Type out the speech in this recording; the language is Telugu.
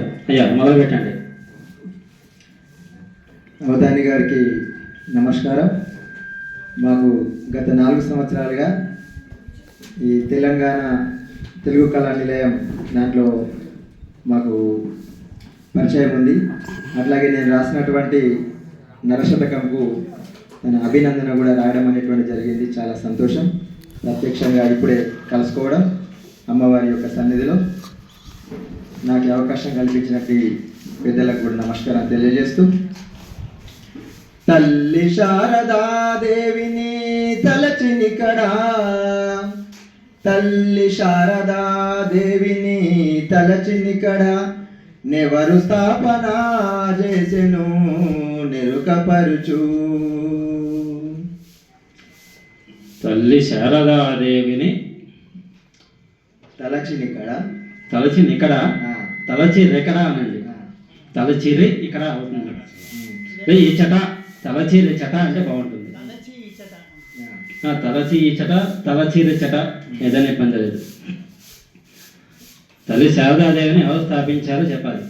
అయ్యా మొదలు పెట్టండి అవధాని గారికి నమస్కారం. మాకు గత నాలుగు సంవత్సరాలుగా ఈ తెలంగాణ తెలుగు కళా నిలయం దాంట్లో మాకు పరిచయం ఉంది. అట్లాగే నేను రాసినటువంటి నరశతకంకు తన అభినందన కూడా రాయడం అనేటువంటి జరిగింది. చాలా సంతోషం. ప్రత్యక్షంగా ఇప్పుడే కలుసుకోవడం అమ్మవారి యొక్క సన్నిధిలో. నాకు అవకాశం కల్పించినట్టు పెద్దలకు కూడా నమస్కారం తెలియజేస్తూ తల్లి శారదాదేవిని తలచినికడా తల్లి శారదాదేవిని తలచినికడ నెవరు స్థాపన చేసెను నెరుకపరుచు. తల్లి శారదాదేవిని తలచినికడ తలచి ఇక్కడ ఆ, తలచి రెక్కడ అనండి తలచిరి ఇక్కడ అవుతుంది ఈ చట తలచిరి చట అంటే బాగుంటుంది. తలచి ఈ చట తలచిరి చట ఏదైనా ఇబ్బంది లేదు. తల్లి శారదాదేవిని ఎవరు స్థాపించారో చెప్పాలి.